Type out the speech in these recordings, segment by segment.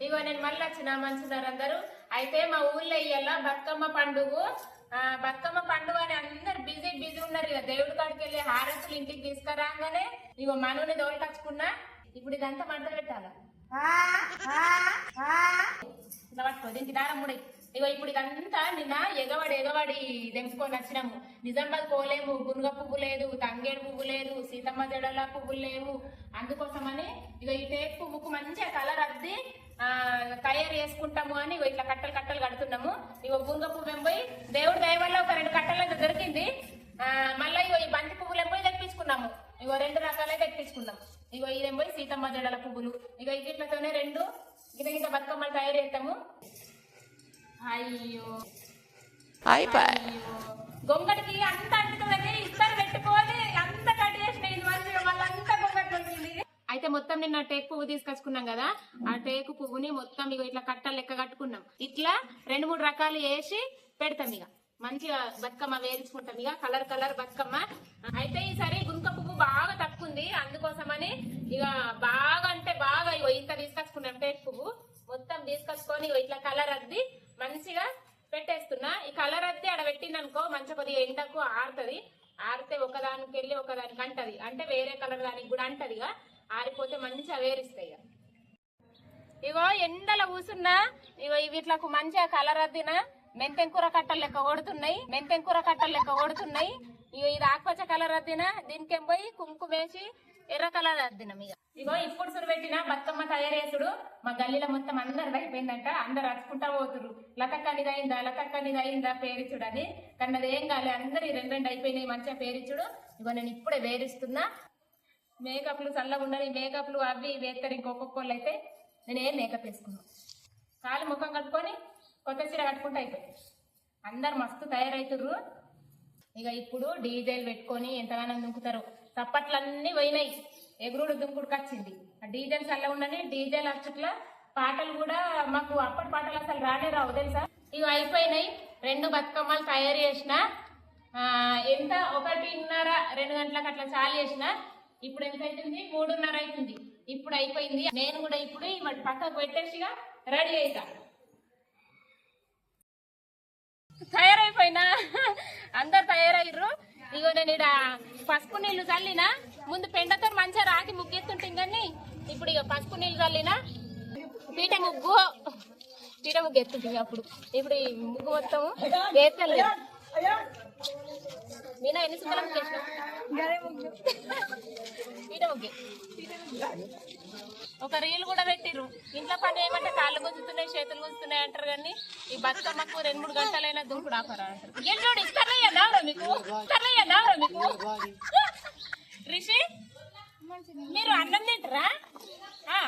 ఇగో నేను మళ్ళీ వచ్చిన మంచున్నారు అందరూ. అయితే మా ఊళ్ళో ఇయ్యాల బతుకమ్మ పండుగ. బతుకమ్మ పండుగ అని అందరు బిజీ బిజీ ఉన్నారు ఇక దేవుడి కాడికి వెళ్ళి హారతులు ఇంటికి తీసుకురాగానే ఇగో మనుని దోలకచ్చుకున్నా ఇప్పుడు ఇదంతా మంట పెట్టాలా? ఇట్లా పట్టుకో దీనికి దారం ముడి. ఇగో ఇప్పుడు ఇదంతా నిన్న ఎగవాడి ఎగవాడి దెంపుకొని వచ్చినాము. నిజామాబాద్ పోలేము. గునుగ పువ్వు లేదు తంగేడు పువ్వు లేదు సీతమ్మ జడల పువ్వులు లేవు. అందుకోసమని ఇగో ఈ టేప్ పువ్వుకు మంచిగా కలర్ అద్ది తయారు చేసుకుంటాము అని ఇగో ఇట్లా కట్టలు కట్టలు కడుతున్నాము. ఇగో గునుగ పువ్వు ఏం పోయి దేవుడి దయ వల్ల ఒక రెండు కట్టలు అయితే దొరికింది. మళ్ళీ ఇగో ఈ బంతి పువ్వులు ఏం పోయి తెప్పించుకున్నాము. ఇగో రెండు రకాలే తెప్పించుకున్నాం. ఇగో ఇదేం పోయి సీతమ్మ జడల పువ్వులు. ఇగో ఇట్లతోనే రెండు గిట గిట బతుకమ్మలు తయారు చేస్తాము. అయ్యో. అయ్యో. గొంగడికి అంత అంటుతుందని ఇస్తారు పెట్టుకోవాలి అంత కట్ చేసిన ఇది వాళ్ళంతా గొంగటి అయితే మొత్తం నిన్న టేకు పువ్వు తీసుకొచ్చుకున్నాం కదా? ఆ టేకు పువ్వుని మొత్తం ఇగో ఇట్లా కట్టలు లెక్క కట్టుకున్నాం. ఇట్లా రెండు మూడు రకాలు వేసి పెడతాం ఇక మంచిగా బతుకమ్మ వేయించుకుంటాం ఇక కలర్ కలర్ బతుకమ్మ. అయితే ఈసారి గుంక పువ్వు బాగా తక్కువ ఉంది అందుకోసమని ఇక బాగా అంటే బాగా ఇంత తీసుకొచ్చుకున్నాం టేకు పువ్వు. మొత్తం తీసుకొచ్చుకొని ఇగో ఇట్లా కలర్ అద్ది. మంచిగా పెట్టేస్తున్నా. ఈ కలర్ అయితే ఆడ పెట్టిందనుకో మంచి కొద్దిగా ఎండకు ఆరుతుంది. ఆరితే ఒకదానికి వెళ్ళి ఒకదానికి అంటది అంటే వేరే కలర్ దానికి కూడా అంటది ఇక ఆరిపోతే మంచిగా వేరిస్తాయి ఇక. ఇగో ఎండల కూసున్నా ఇగో వీటిలకు మంచిగా కలర్ అద్దిన మెంతెం కూర కట్టలు లెక్క కొడుతున్నాయి మెంతెం కూర కట్టలు లెక్క కొడుతున్నాయి ఇగో ఇది ఆకుపచ్చ కలర్ అద్దిన దీనికేం పోయి కుంకుమేసి ఎర్ర కలర్ అద్దినం ఇక ఇగో. ఇప్పుడు సురు పెట్టిన బతుకమ్మ తయారేసుడు. మా గల్లీలో మొత్తం అందరు అయిపోయిందంట అందరు అరుచుకుంటా పోతురు లతక్కనిది అయిందా లతక్కనిది అయిందా పేరిచుడు అని కానీ అదేం ఏం కాలే. అందరు రెండు రెండు అయిపోయినాయి. మంచిగా పేరిచుడు ఇగో నేను ఇప్పుడే వేరుస్తున్నా. మేకప్లు చల్లగా ఉండని మేకప్లు అవి వేస్తారు ఇంకొకొక్కళ్ళు అయితే. నేను ఏం మేకప్ వేసుకున్నాను కాలు ముఖం కట్టుకొని కొత్త చీర కట్టుకుంటూ అయిపోయింది. అందరు మస్తు తయారవుతుర్రు ఇక ఇప్పుడు డీజేలు పెట్టుకొని ఎంతగానో దుంకుతారు. చప్పట్లన్నీ పోయినాయి. ఎగురుడు దుంకుడుకు వచ్చింది. ఆ డీజేలు చల్ల ఉండని డీజేలు వచ్చట్లా పాటలు కూడా మాకు అప్పటి పాటలు అసలు రానే రావు తెలుసా? ఇవి అయిపోయినాయి. రెండు బతుకమ్మలు తయారు చేసిన ఎంత? ఒకటిన్నర రెండు గంటలకు అట్లా చాలు చేసిన. ఇప్పుడు ఎంత అవుతుంది మూడున్నర అవుతుంది ఇప్పుడు అయిపోయింది. నేను కూడా ఇప్పుడు వాటి పక్కకు పెట్టేసిగా రెడీ అవుతా తయారైపోయినా. అందరు తయారయ్యారు ఇగో నేను ఇక్కడ పసుపు నీళ్ళు చల్లినా ముందు పెండతో మంచిగా రాకి ముగ్గెత్తుంటుంది కానీ ఇప్పుడు ఇక పసుపు నీళ్ళు చల్లినా పీట ముగ్గు పీట ముగ్గు ఎత్తుంటుంది అప్పుడు. ఇప్పుడు ఈ ముగ్గు మొత్తము వేస్తలేదు. మీనా ఎన్ని ముగ్గే. ఒక రీల్ కూడా పెట్టిర్రు. ఇంట్లో పని ఏమంటే కాళ్ళు గుంజుతున్నాయి చేతులు గుంజుతున్నాయి అంటారు కానీ ఈ బతుకమ్మకు రెండు మూడు గంటలైనా దుంకుడు ఆపరా అంటారు. ఇస్తారయ్యా దావరా మీకు? ఇస్తారయ్యా దావరా మీకు? రిషి మీరు అన్నం తింటారా? ఆ?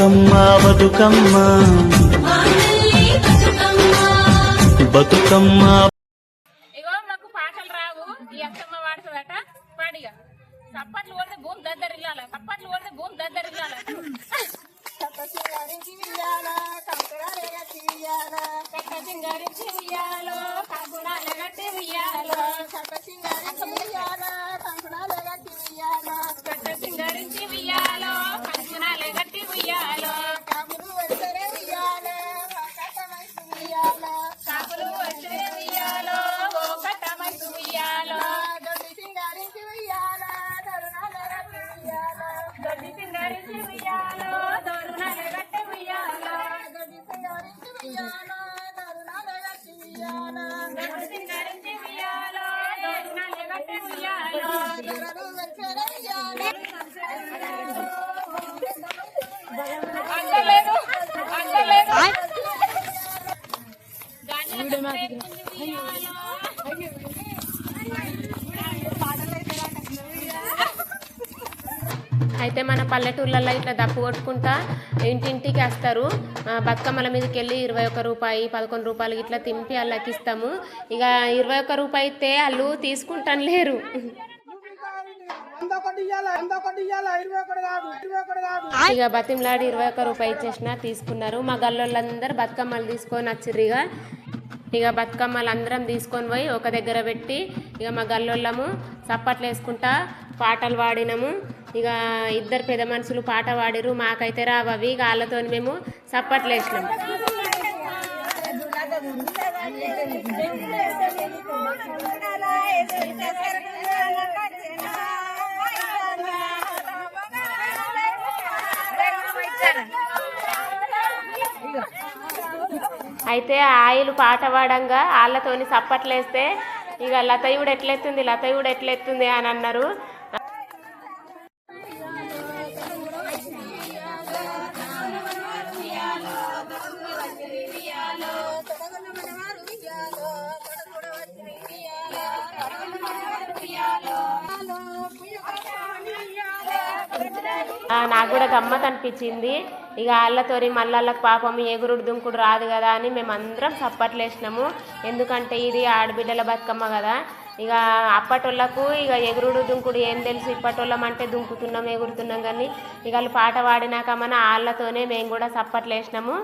బతుకమ్మ బతుకమ్మ. బతుకమ్మ. ఇగో మాకు పాటలు రావు. ఈ అత్తమ్మ వాడుతుందట పాడిగా. చప్పట్లు కొడితే భూమి దద్దరిల్లాల. చప్పట్లు కొడితే భూమి దద్దరిల్లాల. పల్లెటూళ్ళల్లో ఇట్లా దప్పు కొట్టుకుంటా ఇంటింటికి వస్తారు. బతుకమ్మల మీదకి వెళ్ళి ఇరవై ఒక్క రూపాయి పదకొండు రూపాయలు ఇట్లా తింపి వాళ్ళకి ఇస్తాము. ఇక ఇరవై ఒక్క రూపాయి అయితే వాళ్ళు తీసుకుంటాను లేరు. ఇక బతిమలాడి ఇరవై ఒక్క రూపాయి ఇచ్చేసిన తీసుకున్నారు. మా గల్లోళ్ళందరూ బతుకమ్మలు తీసుకొని వచ్చిర్రు ఇక. ఇక బతుకమ్మలు అందరం తీసుకొని పోయి ఒక దగ్గర పెట్టి ఇక మా గల్లోళ్ళము చప్పట్లు వేసుకుంటా పాటలు పాడినాము. ఇక ఇద్దరు పెద్ద మనుషులు పాట పాడిరు మాకైతే రావవి ఇక వాళ్ళతో మేము చప్పట్లు అయితే ఆయిల్ పాట పాడంగా వాళ్ళతోని చప్పట్లేస్తే ఇక లతయుడు ఎట్లెత్తుంది లతయుడు ఎట్లెత్తుంది అని అన్నారు. నాకు కూడా గమ్మత్ అనిపించింది. ఇక వాళ్ళతోని మళ్ళళ్ళకి పాపం ఎగురుడు దుంకుడు రాదు కదా అని మేము అందరం చప్పట్లు వేసినాము ఎందుకంటే ఇది ఆడబిడ్డల బతుకమ్మ కదా. ఇక అప్పటోళ్ళకు ఇక ఎగురుడు దుంకుడు ఏం తెలుసు. ఇప్పటోళ్ళం అంటే దుంకుతున్నాం ఎగురుతున్నాం కానీ ఇక వాళ్ళు పాట పాడినాక మన వాళ్ళతోనే మేము కూడా చప్పట్లు వేసినాము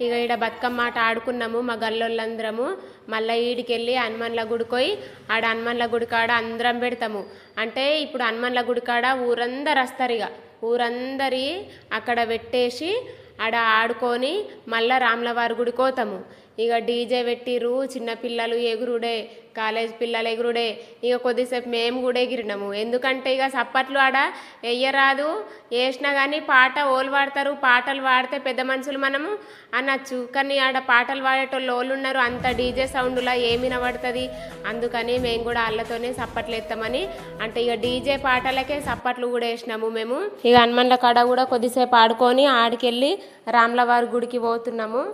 ఇక ఈడ బతుకమ్మ ఆట ఆడుకున్నాము మా గల్లోళ్ళందరము. మళ్ళీ ఈడికెళ్ళి హనుమన్ల గుడికోయి ఆడ హనుమన్ల గుడికాడ అందరం పెడతాము. అంటే ఇప్పుడు హనుమన్ల గుడికాడ ఊరందరు వస్తారు ఇక. ఊరందరి అక్కడ పెట్టేసి ఆడ ఆడుకొని మళ్ళా రాములవారి గుడికి పోతాము. ఇక డీజే పెట్టిర్రు చిన్నపిల్లలు ఎగురుడే కాలేజ్ పిల్లలు ఎగురుడే. ఇక కొద్దిసేపు మేము కూడా ఎగిరినాము. ఎందుకంటే ఇక సప్పట్లు ఆడ వేయరాదు వేసినా కానీ పాట ఓలు పాడతారు పాటలు పాడితే పెద్ద మనుషులు మనము అనొచ్చు. కానీ ఆడ పాటలు పాడేటోళ్ళు ఓళ్ళు ఉన్నారు అంత డీజే సౌండ్లా ఏమి వినబడుతుంది? అందుకని మేము కూడా వాళ్ళతోనే సప్పట్లు ఎత్తామని. అంటే ఇక డీజే పాటలకే సప్పట్లు కూడా వేసినాము మేము. ఇక హనుమన్ల కాడ కూడా కొద్దిసేపు ఆడుకొని ఆడికెళ్ళి రాములవారి గుడికి పోతున్నాము.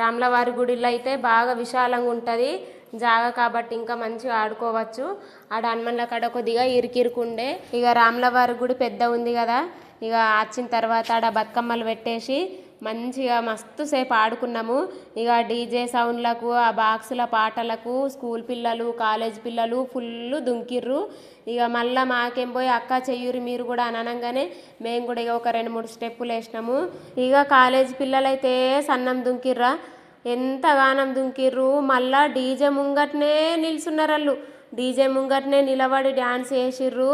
రామ్లవారి గుడిలో అయితే బాగా విశాలంగా ఉంటుంది. జాగా కాబట్టి ఇంకా మంచిగా ఆడుకోవచ్చు. ఆడ హనుమన్ల కాడ కొద్దిగా ఇరికిరుకుండే. ఇక రామ్లవారి గుడి పెద్ద ఉంది కదా. ఇక వచ్చిన తర్వాత ఆడ బతుకమ్మలు పెట్టేసి మంచిగా మస్తు సేపు ఆడుకున్నాము. ఇక డీజే సౌండ్లకు ఆ బాక్సుల పాటలకు స్కూల్ పిల్లలు కాలేజ్ పిల్లలు ఫుల్ దుంకిర్రు. ఇక మళ్ళీ మాకేం పోయి అక్క చెయ్యూరి మీరు కూడా అనగానే మేము కూడా ఇక ఒక రెండు మూడు స్టెప్పులు వేసినాము. ఇక కాలేజ్ పిల్లలైతే సన్నం దుంకిర్రా. ఎంతగానం దుంకిర్రు. మళ్ళా డీజే ముంగట్నే నిల్చున్నారు వాళ్ళు డీజే ముంగట్నే నిలబడి డ్యాన్స్ వేసిర్రు.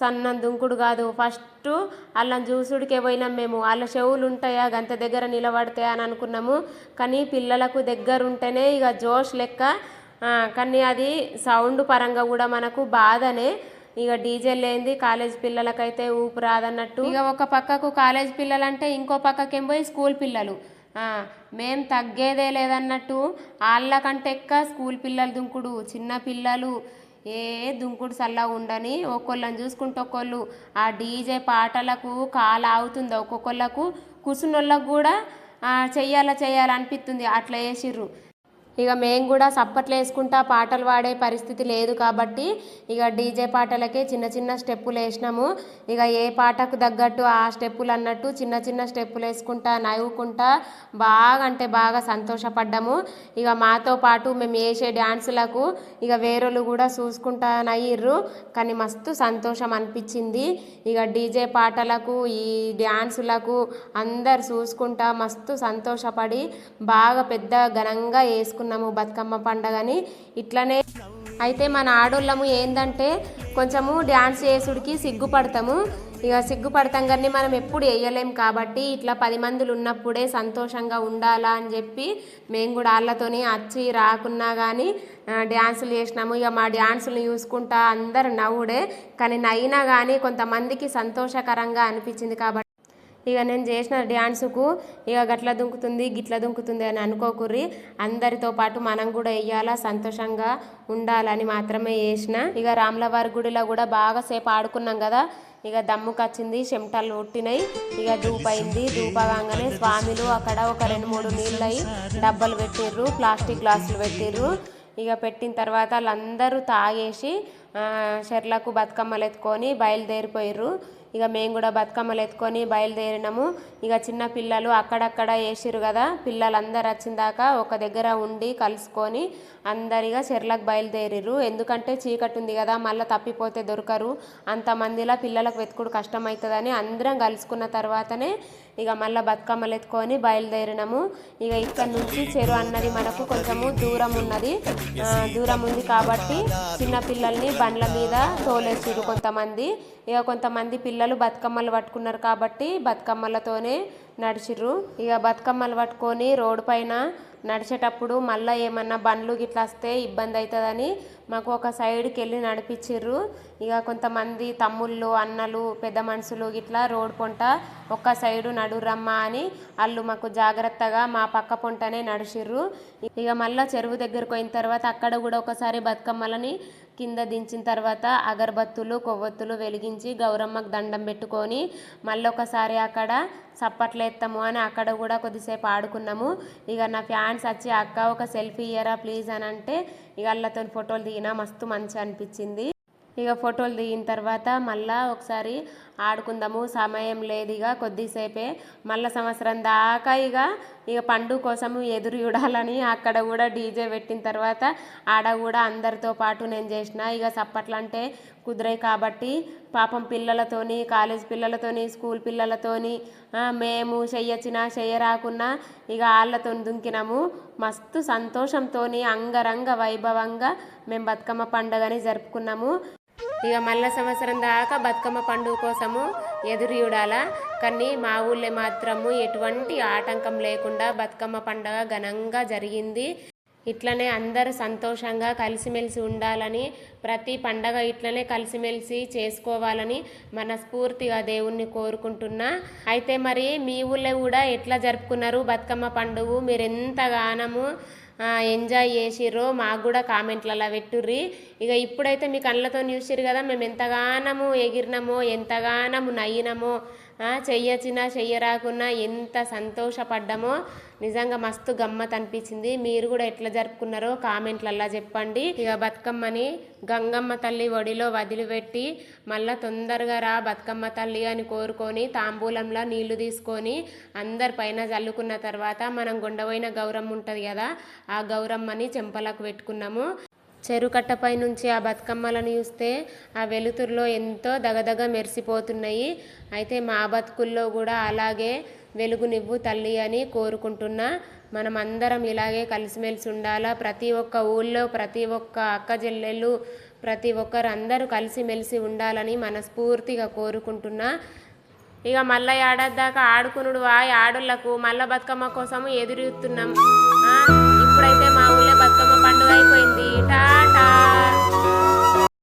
సన్నం దుంకుడు కాదు. ఫస్ట్ వాళ్ళని చూసుడికే పోయినాం మేము. వాళ్ళ చెవులు ఉంటాయా? గంత దగ్గర నిలబడతాయా అని అనుకున్నాము. కానీ పిల్లలకు దగ్గర ఉంటేనే ఇక జోష్ లెక్క కానీ అది సౌండ్ పరంగా కూడా మనకు బాధనే. ఇక డీజే లేనిది కాలేజ్ పిల్లలకైతే ఊపు రాదన్నట్టు. ఇక ఒక పక్కకు కాలేజ్ పిల్లలంటే ఇంకో పక్కకేం పోయి స్కూల్ పిల్లలు. మేం తగ్గేదే లేదన్నట్టు. వాళ్ళకంటే ఎక్క స్కూల్ పిల్లలు దుంకుడు. చిన్న పిల్లలు. ఏ దుంకుడు సల్లా ఉండని ఒక్కొల్లని చూసుకుంటే ఒక్కొళ్ళు ఆ డీజే పాటలకు కాలు ఆగుతుంది ఒక్కొక్కళ్ళకు. కూర్చున్నోళ్ళకు కూడా చేయాలా చెయ్యాలా అనిపిస్తుంది. అట్లా వేసిర్రు ఇక మేము కూడా సప్పట్లు వేసుకుంటా పాటలు పాడే పరిస్థితి లేదు కాబట్టి ఇక డీజే పాటలకే చిన్న చిన్న స్టెప్పులు వేసినాము. ఇక ఏ పాటకు తగ్గట్టు ఆ స్టెప్పులు అన్నట్టు చిన్న చిన్న స్టెప్పులు వేసుకుంటా నవ్వుకుంటా బాగా అంటే బాగా సంతోషపడ్డాము. ఇక మాతో పాటు మేము వేసే డ్యాన్సులకు ఇక వేరేలు కూడా చూసుకుంటా నయ్యిర్రు కానీ మస్తు సంతోషం అనిపించింది. ఇక డీజే పాటలకు ఈ డ్యాన్సులకు అందరు చూసుకుంటా మస్తు సంతోషపడి బాగా పెద్ద ఘనంగా చేసుకున్నాము బతుకమ్మ పండగని ఇట్లనే అయితే మన ఆడోళ్ళము ఏందంటే కొంచెము డ్యాన్స్ చేసుడికి సిగ్గుపడతాము. ఇక సిగ్గుపడతాం కానీ మనం ఎప్పుడు వేయలేం కాబట్టి ఇట్లా పది మందులు ఉన్నప్పుడే సంతోషంగా ఉండాలా అని చెప్పి మేము కూడా వాళ్ళతోని వచ్చి రాకున్నా కానీ డ్యాన్సులు చేసినాము. ఇక మా డ్యాన్సులు చూసుకుంటా అందరు నవ్వుడే. కానీ నైనా కానీ కొంతమందికి సంతోషకరంగా అనిపించింది కాబట్టి ఇక నేను చేసిన డ్యాన్సుకు ఇక గట్ల దుంకుతుంది గిట్ల దుంకుతుంది అని అనుకోకుర్రి. అందరితో పాటు మనం కూడా వేయాలా సంతోషంగా ఉండాలని మాత్రమే చేసిన. ఇక రాములవారి గుడిలో కూడా బాగా సేపు ఆడుకున్నాం కదా ఇక దమ్ముకు వచ్చింది చెమటలు ఉట్టినాయి ఇక దూపైంది దూపగానే స్వామిలు అక్కడ ఒక రెండు మూడు నీళ్ళయి డబ్బలు పెట్టిర్రు ప్లాస్టిక్ గ్లాసులు పెట్టిర్రు. ఇక పెట్టిన తర్వాత వాళ్ళందరూ తాగేసి చెర్లకు బతుకమ్మలు ఎత్తుకొని బయలుదేరిపోయారు ఇక మేము కూడా బతుకమ్మలు ఎత్తుకొని బయలుదేరినాము. ఇక చిన్న పిల్లలు అక్కడక్కడ వేసిరు కదా పిల్లలందరూ వచ్చిన దాకా ఒక దగ్గర ఉండి కలుసుకొని అందరిగా చెర్లకు బయలుదేరిరు ఎందుకంటే చీకటి ఉంది కదా మళ్ళీ తప్పిపోతే దొరకరు. అంతమందిలా పిల్లలకు వెతుకుడు కష్టమవుతుందని అందరం కలుసుకున్న తర్వాతనే ఇక మళ్ళీ బతుకమ్మలు ఎత్తుకొని బయలుదేరినాము. ఇక ఇక్కడ నుంచి చెరువు అన్నది మనకు కొంచెము దూరం ఉన్నది. దూరం ఉంది కాబట్టి చిన్న పిల్లల్ని బండ్ల మీద తోలేసిరు కొంతమంది. ఇక కొంతమంది పిల్లలు బతుకమ్మలు పట్టుకున్నారు కాబట్టి బతుకమ్మలతోనే నడిచిర్రు. ఇక బతుకమ్మలు పట్టుకొని రోడ్డు పైన నడిచేటప్పుడు మళ్ళీ ఏమన్నా బండ్లు గిట్లా వస్తే ఇబ్బంది అవుతుందని మాకు ఒక సైడ్కి వెళ్ళి నడిపించిర్రు. ఇక కొంతమంది తమ్ముళ్ళు అన్నలు పెద్ద మనుషులు గిట్లా రోడ్ పొంట ఒక్క సైడు నడురమ్మా అని వాళ్ళు మాకు జాగ్రత్తగా మా పక్క పొంటనే నడిచిర్రు. ఇక మళ్ళీ చెరువు దగ్గరకు పోయిన తర్వాత అక్కడ కూడా ఒకసారి బతుకమ్మలని కింద దించిన తర్వాత అగరబత్తులు కొవ్వొత్తులు వెలిగించి గౌరమ్మకు దండం పెట్టుకొని మళ్ళొకసారి అక్కడ చప్పట్లు ఎత్తాము అని అక్కడ కూడా కొద్దిసేపు ఆడుకున్నాము. ఇక నా ఫ్యాన్స్ వచ్చి అక్క ఒక సెల్ఫీ ఇయ్యరా ప్లీజ్ అని అంటే ఇక వాళ్ళతో ఫోటోలు దిగినా మస్తు మంచి అనిపించింది. ఇక ఫోటోలు దిగిన తర్వాత మళ్ళా ఒకసారి ఆడుకుందాము సమయం లేదు ఇక కొద్దిసేపే. మళ్ళీ సంవత్సరం దాకా ఇక ఇక పండు కోసము ఎదురు చూడాలని అక్కడ కూడా డీజే పెట్టిన తర్వాత ఆడ కూడా అందరితో పాటు నేను చేసిన. ఇక చప్పట్లు అంటే కుదిరాయి కాబట్టి పాపం పిల్లలతోని కాలేజ్ పిల్లలతోని స్కూల్ పిల్లలతోని మేము చెయ్యొచ్చినా చెయ్యరాకున్నా ఇక వాళ్ళతో దుంకినాము. మస్తు సంతోషంతోని అంగరంగ వైభవంగా మేము బతుకమ్మ పండుగని జరుపుకున్నాము. ఇక మళ్ళా సంవత్సరం దాకా బతుకమ్మ పండుగ కోసము ఎదురు చూడాలా. కానీ మా ఊళ్ళో మాత్రము ఎటువంటి ఆటంకం లేకుండా బతుకమ్మ పండుగ ఘనంగా జరిగింది. ఇట్లనే అందరూ సంతోషంగా కలిసిమెలిసి ఉండాలని ప్రతి పండగ ఇట్లనే కలిసిమెలిసి చేసుకోవాలని మనస్ఫూర్తిగా దేవుణ్ణి కోరుకుంటున్నా. అయితే మరి మీ ఊళ్ళో కూడా ఎట్లా జరుపుకున్నారు బతుకమ్మ పండుగ? మీరు ఎంతగానము ఎంజాయ్ చేసిర్రో. మాకు కూడా కామెంట్లలో పెట్టుర్రి ఇక ఇప్పుడైతే మీ కళ్ళతో చూసిర్రు కదా మేము ఎంతగానము ఎగిరినామో ఎంతగానము నయ్యినామో ఆ, చెయ్యరాకున్నా ఎంత సంతోషపడ్డామో నిజంగా మస్తు గమ్మత్ అనిపించింది. మీరు కూడా ఎట్లా జరుపుకున్నారో కామెంట్లల్లా చెప్పండి. ఇక బతుకమ్మని గంగమ్మ తల్లి ఒడిలో వదిలిపెట్టి మళ్ళా తొందరగా రా బతుకమ్మ తల్లి అని కోరుకొని తాంబూలంలో నీళ్ళు తీసుకొని అందరి పైన చల్లుకున్న తర్వాత మనం గుండపోయిన గౌరమ్మ ఉంటుంది కదా ఆ గౌరమ్మని చెంపలకు పెట్టుకున్నాము. చెరుకట్టపై నుంచి ఆ బతుకమ్మలను చూస్తే ఆ వెలుతురులో ఎంతో దగదగ మెరిసిపోతున్నాయి. అయితే మా బతుకుల్లో కూడా అలాగే వెలుగునివ్వు తల్లి అని కోరుకుంటున్నా. మనం అందరం ఇలాగే కలిసిమెలిసి ఉండాలా? ప్రతి ఒక్క ఊళ్ళో ప్రతి ఒక్క అక్క చెల్లెళ్ళు ప్రతి ఒక్కరు అందరూ కలిసిమెలిసి ఉండాలని మనస్ఫూర్తిగా కోరుకుంటున్నా. ఇక మళ్ళీ ఏడాది దాకా ఆడుకునుడు వాయి ఆడోళ్ళకు మళ్ళా బతుకమ్మ కోసము ఎదురుతున్నాం ఇప్పుడైతే మా ఊళ్ళో బతుకమ్మ పండుగ అయిపోయింది. టాటా!